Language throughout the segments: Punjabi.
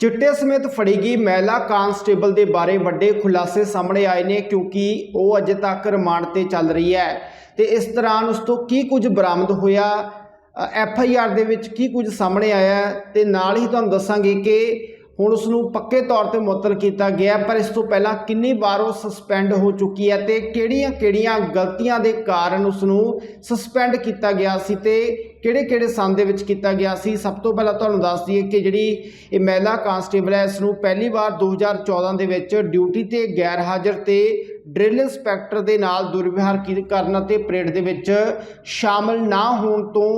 ਚਿੱਟੇ ਸਮੇਤ ਫੜੀ ਗਈ ਮਹਿਲਾ ਕਾਂਸਟੇਬਲ ਦੇ ਬਾਰੇ ਵੱਡੇ ਖੁਲਾਸੇ ਸਾਹਮਣੇ ਆਏ ਨੇ ਕਿਉਂਕਿ ਉਹ ਅਜੇ ਤੱਕ ਰਿਮਾਂਡ ਤੇ ਚੱਲ ਰਹੀ ਹੈ। ਤੇ ਇਸ ਦੌਰਾਨ ਉਸ ਤੋਂ ਕੀ ਕੁਝ ਬਰਾਮਦ ਹੋਇਆ? ਐਫ ਆਈ ਆਰ ਦੇ ਵਿੱਚ ਕੀ ਕੁਝ ਸਾਹਮਣੇ ਆਇਆ ਹੈ? ਤੇ ਨਾਲ ਹੀ ਤੁਹਾਨੂੰ ਦੱਸਾਂਗੇ ਕਿ ਹੁਣ ਉਸ ਨੂੰ ਪੱਕੇ ਤੌਰ ਤੇ ਮੁਅੱਤਲ ਕੀਤਾ ਗਿਆ ਪਰ ਇਸ ਤੋਂ ਪਹਿਲਾਂ ਕਿੰਨੀ ਵਾਰ ਉਹ ਸਸਪੈਂਡ ਹੋ ਚੁੱਕੀ ਹੈ ਤੇ ਕਿਹੜੀਆਂ-ਕਿਹੜੀਆਂ ਗਲਤੀਆਂ ਦੇ ਕਾਰਨ ਉਸ ਨੂੰ ਸਸਪੈਂਡ ਕੀਤਾ ਗਿਆ ਸੀ ਤੇ ਕਿਹੜੇ-ਕਿਹੜੇ ਸੰਨ ਦੇ ਵਿੱਚ ਕੀਤਾ ਗਿਆ ਸੀ? ਸਭ ਤੋਂ ਪਹਿਲਾਂ ਤੁਹਾਨੂੰ ਦੱਸ ਦਈਏ ਕਿ ਜਿਹੜੀ ਇਹ ਮਹਿਲਾ ਕਾਂਸਟੇਬਲ ਹੈ, ਇਸ ਨੂੰ ਪਹਿਲੀ ਵਾਰ 2014 ਦੇ ਵਿੱਚ ਡਿਊਟੀ ਤੇ ਗੈਰ ਹਾਜ਼ਰ ਤੇ ਡਰਿਲ ਇੰਸਪੈਕਟਰ ਦੇ ਨਾਲ ਦੁਰਵਿਹਾਰ ਕੀ ਕਰਨ ਅਤੇ ਪਰੇਡ ਦੇ ਵਿੱਚ ਸ਼ਾਮਲ ਨਾ ਹੋਣ ਤੋਂ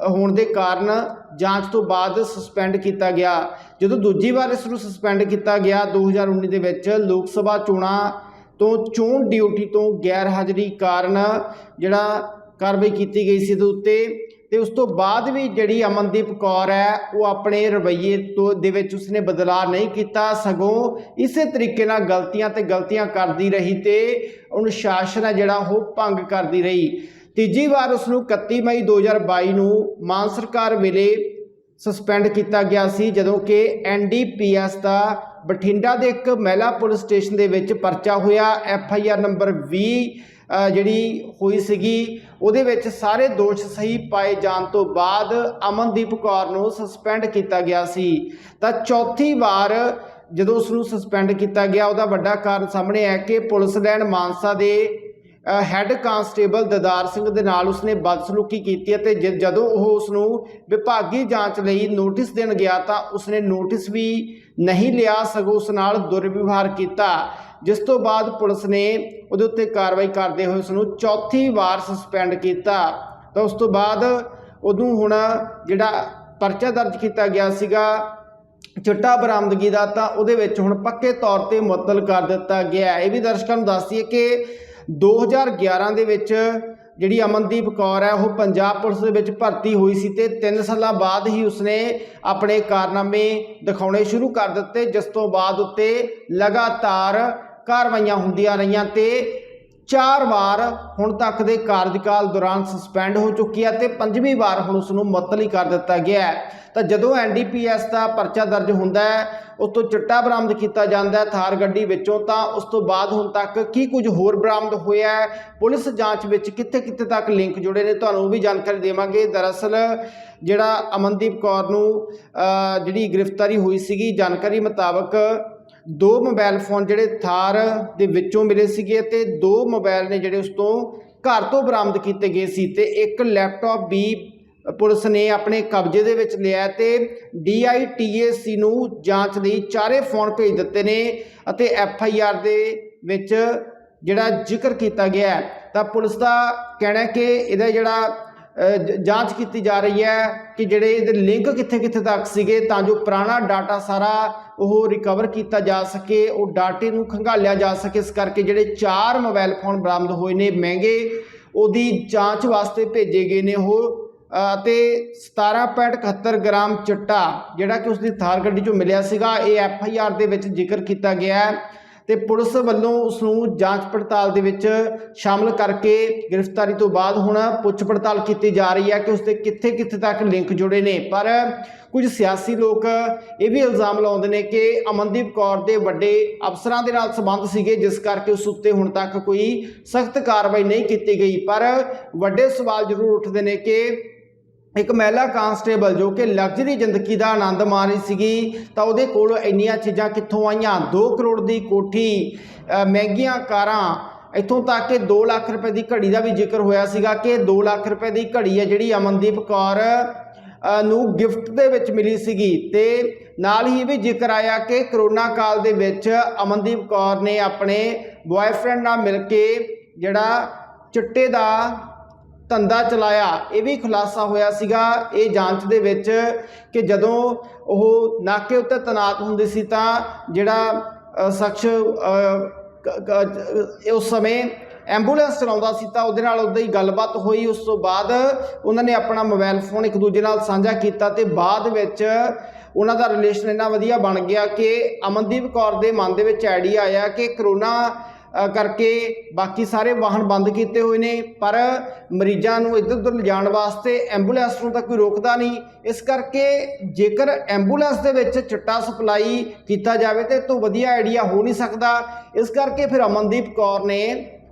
ਹੋਣ ਦੇ ਕਾਰਨ ਜਾਂਚ ਤੋਂ ਬਾਅਦ ਸਸਪੈਂਡ ਕੀਤਾ ਗਿਆ। ਜਦੋਂ ਦੂਜੀ ਵਾਰ ਇਸ ਨੂੰ ਸਸਪੈਂਡ ਕੀਤਾ ਗਿਆ 2019 ਦੇ ਵਿੱਚ ਲੋਕ ਸਭਾ ਚੋਣਾਂ ਤੋਂ ਚੋਣ ਡਿਊਟੀ ਤੋਂ ਗੈਰ ਹਾਜ਼ਰੀ ਕਾਰਨ ਜਿਹੜਾ ਕਾਰਵਾਈ ਕੀਤੀ ਗਈ ਸੀ ਦੇ ਉੱਤੇ ਤੇ ਉਸ ਤੋਂ ਬਾਅਦ ਵੀ ਜਿਹੜੀ ਅਮਨਦੀਪ ਕੌਰ ਹੈ, ਉਹ ਆਪਣੇ ਰਵੱਈਏ ਤੋਂ ਦੇ ਵਿੱਚ ਉਸਨੇ ਬਦਲਾਅ ਨਹੀਂ ਕੀਤਾ, ਸਗੋਂ ਇਸੇ ਤਰੀਕੇ ਨਾਲ ਗਲਤੀਆਂ ਤੇ ਗਲਤੀਆਂ ਕਰਦੀ ਰਹੀ ਤੇ ਅਨੁਸ਼ਾਸਨ ਹੈ ਜਿਹੜਾ ਉਹ ਭੰਗ ਕਰਦੀ ਰਹੀ। ਤੀਜੀ ਵਾਰ ਉਸ ਨੂੰ 31 ਮਈ 2022 ਨੂੰ ਮਾਨ ਸਰਕਾਰ ਵੇਲੇ ਸਸਪੈਂਡ ਕੀਤਾ ਗਿਆ ਸੀ, ਜਦੋਂ ਕਿ ਐਨਡੀਪੀਐਸ ਦਾ ਬਠਿੰਡਾ ਦੇ ਇੱਕ ਮਹਿਲਾ ਪੁਲਿਸ ਸਟੇਸ਼ਨ ਦੇ ਵਿੱਚ ਪਰਚਾ ਹੋਇਆ। ਐਫ ਆਈ ਆਰ ਨੰਬਰ 20 ਜਿਹੜੀ ਹੋਈ ਸੀਗੀ, ਉਹਦੇ ਵਿੱਚ ਸਾਰੇ ਦੋਸ਼ ਸਹੀ ਪਾਏ ਜਾਣ ਤੋਂ ਬਾਅਦ ਅਮਨਦੀਪ ਕੌਰ ਨੂੰ ਸਸਪੈਂਡ ਕੀਤਾ ਗਿਆ ਸੀ। ਤਾਂ ਚੌਥੀ ਵਾਰ ਜਦੋਂ ਉਸ ਨੂੰ ਸਸਪੈਂਡ ਕੀਤਾ ਗਿਆ, ਉਹਦਾ ਵੱਡਾ ਕਾਰਨ ਸਾਹਮਣੇ ਆਇਆ ਕਿ ਪੁਲਿਸ ਲੈਣ ਮਾਨਸਾ ਦੇ ਹੈੱਡ ਕਾਂਸਟੇਬਲ ਦਦਾਰ ਸਿੰਘ ਦੇ ਨਾਲ ਉਸਨੇ ਬਦਸਲੂਕੀ ਕੀਤੀ ਅਤੇ ਜਦੋਂ ਉਹ ਉਸ ਨੂੰ ਵਿਭਾਗੀ ਜਾਂਚ ਲਈ ਨੋਟਿਸ ਦੇਣ ਗਿਆ ਤਾਂ ਉਸਨੇ ਨੋਟਿਸ ਵੀ ਨਹੀਂ ਲਿਆ ਸਗੋਂ ਉਸ ਨਾਲ ਦੁਰਵਿਵਹਾਰ ਕੀਤਾ, ਜਿਸ ਤੋਂ ਬਾਅਦ ਪੁਲਿਸ ਨੇ ਉਹਦੇ ਉੱਤੇ ਕਾਰਵਾਈ ਕਰਦੇ ਹੋਏ ਉਸ ਨੂੰ ਚੌਥੀ ਵਾਰ ਸਸਪੈਂਡ ਕੀਤਾ। ਤਾਂ ਉਸ ਤੋਂ ਬਾਅਦ ਉਹਨੂੰ ਹੁਣ ਜਿਹੜਾ ਪਰਚਾ ਦਰਜ ਕੀਤਾ ਗਿਆ ਸੀਗਾ ਚਿੱਟਾ ਬਰਾਮਦਗੀ ਦਾ ਤਾਂ ਉਹਦੇ ਵਿੱਚ ਹੁਣ ਪੱਕੇ ਤੌਰ ਤੇ ਮੁਅੱਤਲ ਕਰ ਦਿੱਤਾ ਗਿਆ। ਇਹ ਵੀ ਦਰਸ਼ਕਾਂ ਨੂੰ ਦੱਸ ਦਈਏ ਕਿ 2011 ਦੇ ਵਿੱਚ ਜਿਹੜੀ ਅਮਨਦੀਪ ਕੌਰ ਹੈ, ਉਹ ਪੰਜਾਬ ਪੁਲਿਸ ਦੇ ਵਿੱਚ ਭਰਤੀ ਹੋਈ ਸੀ ਤੇ 3 ਸਾਲਾਂ ਬਾਅਦ ਹੀ ਉਸਨੇ ਆਪਣੇ ਕਾਰਨਾਮੇ ਦਿਖਾਉਣੇ ਸ਼ੁਰੂ ਕਰ ਦਿੱਤੇ, ਜਿਸ ਤੋਂ ਬਾਅਦ ਉੱਤੇ ਲਗਾਤਾਰ ਕਾਰਵਾਈਆਂ ਹੁੰਦੀਆਂ ਰਹੀਆਂ ਤੇ ਚਾਰ ਵਾਰ ਹੁਣ ਤੱਕ ਦੇ ਕਾਰਜਕਾਲ ਦੌਰਾਨ ਸਸਪੈਂਡ ਹੋ ਚੁੱਕੀ ਹੈ ਤੇ ਪੰਜਵੀਂ ਵਾਰ ਹੁਣ ਉਸ ਨੂੰ ਮੁਅੱਤਲੀ ਕਰ ਦਿੱਤਾ ਗਿਆ ਹੈ। ਤਾਂ ਜਦੋਂ ਐਨਡੀਪੀਐਸ ਦਾ ਪਰਚਾ ਦਰਜ ਹੁੰਦਾ ਹੈ, ਉਸ ਤੋਂ ਚਿੱਟਾ ਬਰਾਮਦ ਕੀਤਾ ਜਾਂਦਾ ਹੈ ਥਾਰ ਗੱਡੀ ਵਿੱਚੋਂ, ਤਾਂ ਉਸ ਤੋਂ ਬਾਅਦ ਹੁਣ ਤੱਕ ਕੀ ਕੁਝ ਹੋਰ ਬਰਾਮਦ ਹੋਇਆ ਹੈ? ਪੁਲਿਸ ਜਾਂਚ ਵਿੱਚ ਕਿੱਥੇ ਕਿੱਥੇ ਤੱਕ ਲਿੰਕ ਜੁੜੇ ਨੇ, ਤੁਹਾਨੂੰ ਉਹ ਵੀ ਜਾਣਕਾਰੀ ਦੇਵਾਂਗੇ। ਦਰਅਸਲ ਜਿਹੜਾ ਅਮਨਦੀਪ ਕੌਰ ਨੂੰ ਜਿਹੜੀ ਗ੍ਰਿਫਤਾਰੀ ਹੋਈ ਸੀਗੀ, ਜਾਣਕਾਰੀ ਮੁਤਾਬਕ ਦੋ ਮੋਬਾਈਲ ਫੋਨ ਜਿਹੜੇ ਥਾਰ ਦੇ ਵਿੱਚੋਂ ਮਿਲੇ ਸੀਗੇ ਤੇ ਦੋ ਮੋਬਾਈਲ ਨੇ ਜਿਹੜੇ ਉਸ ਤੋਂ ਘਰ ਤੋਂ ਬਰਾਮਦ ਕੀਤੇ ਗਏ ਸੀ ਤੇ ਇੱਕ ਲੈਪਟਾਪ ਵੀ ਪੁਲਿਸ ਨੇ ਆਪਣੇ ਕਬਜ਼ੇ ਦੇ ਵਿੱਚ ਲਿਆ ਤੇ DITAC ਨੂੰ ਜਾਂਚ ਲਈ ਚਾਰੇ ਫੋਨ ਭੇਜ ਦਿੱਤੇ ਨੇ ਅਤੇ FIR ਦੇ ਵਿੱਚ ਜਿਹੜਾ ਜ਼ਿਕਰ ਕੀਤਾ ਗਿਆ ਤਾਂ ਪੁਲਿਸ ਦਾ ਕਹਿਣਾ ਕਿ ਇਹਦਾ ਜਿਹੜਾ ਜਾਂਚ ਕੀਤੀ ਜਾ ਰਹੀ ਹੈ ਕਿ ਜਿਹੜੇ ਇਹਦੇ ਲਿੰਕ ਕਿੱਥੇ ਕਿੱਥੇ ਤੱਕ ਸੀਗੇ ਤਾਂ ਜੋ ਪੁਰਾਣਾ ਡਾਟਾ ਸਾਰਾ ਉਹ ਰਿਕਵਰ ਕੀਤਾ ਜਾ ਸਕੇ ਉਹ ਡਾਟੇ ਨੂੰ ਖੰਗਾਲਿਆ ਜਾ ਸਕੇ। ਇਸ ਕਰਕੇ ਜਿਹੜੇ ਚਾਰ ਮੋਬਾਈਲ ਫੋਨ ਬਰਾਮਦ ਹੋਏ ਨੇ ਮਹਿੰਗੇ ਉਹਦੀ ਜਾਂਚ ਵਾਸਤੇ ਭੇਜੇ ਗਏ ਨੇ ਉਹ। ਅ, ਤੇ 17.71 ਗ੍ਰਾਮ ਚਿੱਟਾ ਜਿਹੜਾ ਕਿ ਉਸ ਦੀ ਥਾਰ ਗੱਡੀ ਚੋਂ ਮਿਲਿਆ ਸੀਗਾ ਇਹ ਐਫ ਆਈ ਆਰ ਦੇ ਵਿੱਚ ਜ਼ਿਕਰ ਕੀਤਾ ਗਿਆ ਹੈ। ਤੇ ਪੁਲਿਸ ਵੱਲੋਂ ਉਸ ਨੂੰ ਜਾਂਚ ਪੜਤਾਲ ਦੇ ਵਿੱਚ ਸ਼ਾਮਲ ਕਰਕੇ ਗ੍ਰਿਫਤਾਰੀ ਤੋਂ ਬਾਅਦ ਹੁਣ ਪੁੱਛ ਪੜਤਾਲ ਕੀਤੀ ਜਾ ਰਹੀ ਹੈ ਕਿ ਉਸ ਦੇ ਕਿੱਥੇ ਕਿੱਥੇ ਤੱਕ ਲਿੰਕ ਜੁੜੇ ਨੇ। ਪਰ ਕੁਝ ਸਿਆਸੀ ਲੋਕ ਇਹ ਵੀ ਇਲਜ਼ਾਮ ਲਾਉਂਦੇ ਨੇ ਕਿ ਅਮਨਦੀਪ ਕੌਰ ਦੇ ਵੱਡੇ ਅਫਸਰਾਂ ਦੇ ਨਾਲ ਸੰਬੰਧ ਸੀਗੇ, ਜਿਸ ਕਰਕੇ ਉਸ ਉੱਤੇ ਹੁਣ ਤੱਕ ਕੋਈ ਸਖਤ ਕਾਰਵਾਈ ਨਹੀਂ ਕੀਤੀ ਗਈ। ਪਰ ਵੱਡੇ ਸਵਾਲ ਜ਼ਰੂਰ ਉੱਠਦੇ ਨੇ ਕਿ ਇੱਕ ਮਹਿਲਾ ਕਾਂਸਟੇਬਲ ਜੋ ਕਿ ਲਗਜ਼ਰੀ ਜ਼ਿੰਦਗੀ ਦਾ ਆਨੰਦ ਮਾਣ ਰਹੀ ਸੀਗੀ, ਤਾਂ ਉਹਦੇ ਕੋਲ ਇੰਨੀਆਂ ਚੀਜ਼ਾਂ ਕਿੱਥੋਂ ਆਈਆਂ? 2 ਕਰੋੜ ਦੀ ਕੋਠੀ ਮਹਿੰਗੀਆਂ ਕਾਰਾਂ, ਇੱਥੋਂ ਤੱਕ ਕਿ 2 ਲੱਖ ਰੁਪਏ ਦੀ ਘੜੀ ਦਾ ਵੀ ਜ਼ਿਕਰ ਹੋਇਆ ਸੀਗਾ ਕਿ 2 ਲੱਖ ਰੁਪਏ ਦੀ ਘੜੀ ਹੈ ਜਿਹੜੀ ਅਮਨਦੀਪ ਕੌਰ ਨੂੰ ਗਿਫਟ ਦੇ ਵਿੱਚ ਮਿਲੀ ਸੀਗੀ। ਤੇ ਨਾਲ ਹੀ ਇਹ ਵੀ ਜ਼ਿਕਰ ਆਇਆ ਕਿ ਕਰੋਨਾ ਕਾਲ ਦੇ ਵਿੱਚ ਅਮਨਦੀਪ ਕੌਰ ਨੇ ਆਪਣੇ ਬॉयਫ੍ਰੈਂਡ ਨਾਲ ਮਿਲ ਕੇ ਜਿਹੜਾ ਚਿੱਟੇ ਦਾ ਧੰਦਾ ਚਲਾਇਆ, ਇਹ ਵੀ ਖੁਲਾਸਾ ਹੋਇਆ ਸੀਗਾ। ਇਹ ਜਾਂਚ ਦੇ ਵਿੱਚ ਕਿ ਜਦੋਂ ਉਹ ਨਾਕੇ ਉੱਤੇ ਤਨਾਤ ਹੁੰਦੀ ਸੀ ਤਾਂ ਜਿਹੜਾ ਸ਼ਖਸ ਉਸ ਸਮੇਂ ਐਂਬੂਲੈਂਸ ਚਲਾਉਂਦਾ ਸੀ ਤਾਂ ਉਹਦੇ ਨਾਲ ਉਹਦੀ ਗੱਲਬਾਤ ਹੋਈ। ਉਸ ਤੋਂ ਬਾਅਦ ਉਹਨਾਂ ਨੇ ਆਪਣਾ ਮੋਬਾਈਲ ਫੋਨ ਇੱਕ ਦੂਜੇ ਨਾਲ ਸਾਂਝਾ ਕੀਤਾ ਤੇ ਬਾਅਦ ਵਿੱਚ ਉਹਨਾਂ ਦਾ ਰਿਲੇਸ਼ਨ ਇੰਨਾ ਵਧੀਆ ਬਣ ਗਿਆ ਕਿ ਅਮਨਦੀਪ ਕੌਰ ਦੇ ਮਨ ਦੇ ਵਿੱਚ ਆਈਡੀਆ ਆਇਆ ਕਿ ਕਰੋਨਾ ਕਰਕੇ ਬਾਕੀ ਸਾਰੇ ਵਾਹਨ ਬੰਦ ਕੀਤੇ ਹੋਏ ਨੇ, ਪਰ ਮਰੀਜ਼ਾਂ ਨੂੰ ਇੱਧਰ ਉੱਧਰ ਲਿਜਾਣ ਵਾਸਤੇ ਐਂਬੂਲੈਂਸ ਨੂੰ ਤਾਂ ਕੋਈ ਰੋਕਦਾ ਨਹੀਂ। ਇਸ ਕਰਕੇ ਜੇਕਰ ਐਂਬੂਲੈਂਸ ਦੇ ਵਿੱਚ ਚਿੱਟਾ ਸਪਲਾਈ ਕੀਤਾ ਜਾਵੇ ਤੇ ਇਹ ਤੋਂ ਵਧੀਆ ਆਈਡੀਆ ਹੋ ਨਹੀਂ ਸਕਦਾ। ਇਸ ਕਰਕੇ ਫਿਰ ਅਮਨਦੀਪ ਕੌਰ ਨੇ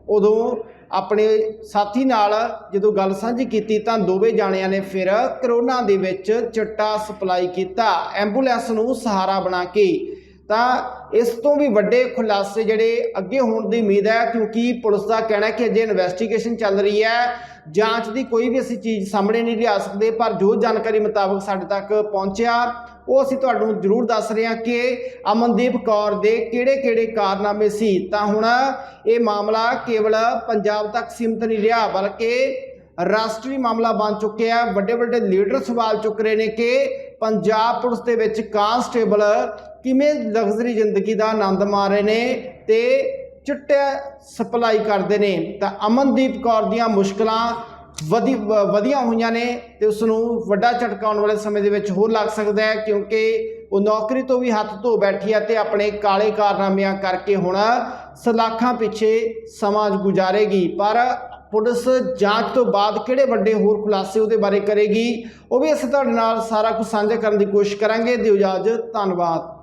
ਉਦੋਂ ਆਪਣੇ ਸਾਥੀ ਨਾਲ ਜਦੋਂ ਗੱਲ ਸਾਂਝੀ ਕੀਤੀ ਤਾਂ ਦੋਵੇਂ ਜਾਣਿਆਂ ਨੇ ਫਿਰ ਕਰੋਨਾ ਦੇ ਵਿੱਚ ਚਿੱਟਾ ਸਪਲਾਈ ਕੀਤਾ, ਐਂਬੂਲੈਂਸ ਨੂੰ ਸਹਾਰਾ ਬਣਾ ਕੇ। ਤਾਂ ਇਸ ਤੋਂ ਵੀ ਵੱਡੇ ਖੁਲਾਸੇ ਜਿਹੜੇ ਅੱਗੇ ਹੋਣ ਦੀ ਉਮੀਦ ਹੈ, ਕਿਉਂਕਿ ਪੁਲਿਸ ਦਾ ਕਹਿਣਾ ਹੈ ਕਿ ਅਜੇ ਇਨਵੈਸਟੀਗੇਸ਼ਨ ਚੱਲ ਰਹੀ ਹੈ। ਜਾਂਚ ਦੀ ਕੋਈ ਵੀ ਅਸੀਂ ਚੀਜ਼ ਸਾਹਮਣੇ ਨਹੀਂ ਲਿਆ ਸਕਦੇ, ਪਰ ਜੋ ਜਾਣਕਾਰੀ ਮੁਤਾਬਕ ਸਾਡੇ ਤੱਕ ਪਹੁੰਚਿਆ, ਉਹ ਅਸੀਂ ਤੁਹਾਨੂੰ ਜ਼ਰੂਰ ਦੱਸ ਰਹੇ ਹਾਂ ਕਿ ਅਮਨਦੀਪ ਕੌਰ ਦੇ ਕਿਹੜੇ-ਕਿਹੜੇ ਕਾਰਨਾਮੇ ਸੀ। ਤਾਂ ਹੁਣ ਇਹ ਮਾਮਲਾ ਕੇਵਲ ਪੰਜਾਬ ਤੱਕ ਸੀਮਤ ਨਹੀਂ ਰਿਹਾ, ਬਲਕਿ ਰਾਸ਼ਟਰੀ ਮਾਮਲਾ ਬਣ ਚੁੱਕਿਆ ਹੈ। ਵੱਡੇ ਵੱਡੇ ਲੀਡਰ ਸਵਾਲ ਚੁੱਕ ਰਹੇ ਨੇ ਕਿ ਪੰਜਾਬ ਪੁਲਿਸ ਦੇ ਵਿੱਚ ਕਾਂਸਟੇਬਲ ਕਿਵੇਂ ਲਗਜ਼ਰੀ ਜ਼ਿੰਦਗੀ ਦਾ ਆਨੰਦ ਮਾਰ ਰਹੇ ਨੇ ਤੇ ਚਿੱਟੇ ਸਪਲਾਈ ਕਰਦੇ ਨੇ, ਤਾਂ ਅਮਨਦੀਪ ਕੌਰ ਦੀਆਂ ਮੁਸ਼ਕਲਾਂ ਵਧੀ ਵ- ਵਧੀਆਂ ਹੋਈਆਂ ਨੇ ਤੇ ਉਸ ਨੂੰ ਵੱਡਾ ਝਟਕਾ ਆਉਣ ਵਾਲੇ ਸਮੇਂ ਦੇ ਵਿੱਚ ਹੋਰ ਲੱਗ ਸਕਦਾ ਹੈ, ਕਿਉਂਕਿ ਉਹ ਨੌਕਰੀ ਤੋਂ ਵੀ ਹੱਥ ਧੋ ਬੈਠੀ ਹੈ ਤੇ ਆਪਣੇ ਕਾਲੇ ਕਾਰਨਾਮਿਆਂ ਕਰਕੇ ਹੁਣ ਸਲਾਖਾਂ ਪਿੱਛੇ ਸਮਾਂ ਗੁਜ਼ਾਰੇਗੀ। ਪਰ ਪੁਲਿਸ ਜਾਂਚ ਤੋਂ ਬਾਅਦ ਕਿਹੜੇ ਵੱਡੇ ਹੋਰ ਖੁਲਾਸੇ ਉਹਦੇ ਬਾਰੇ ਕਰੇਗੀ, ਉਹ ਵੀ ਅਸੀਂ ਤੁਹਾਡੇ ਨਾਲ ਸਾਰਾ ਕੁਝ ਸਾਂਝਾ ਕਰਨ ਦੀ ਕੋਸ਼ਿਸ਼ ਕਰਾਂਗੇ। ਦਿਓ ਇਜਾਜ਼ਤ, ਧੰਨਵਾਦ।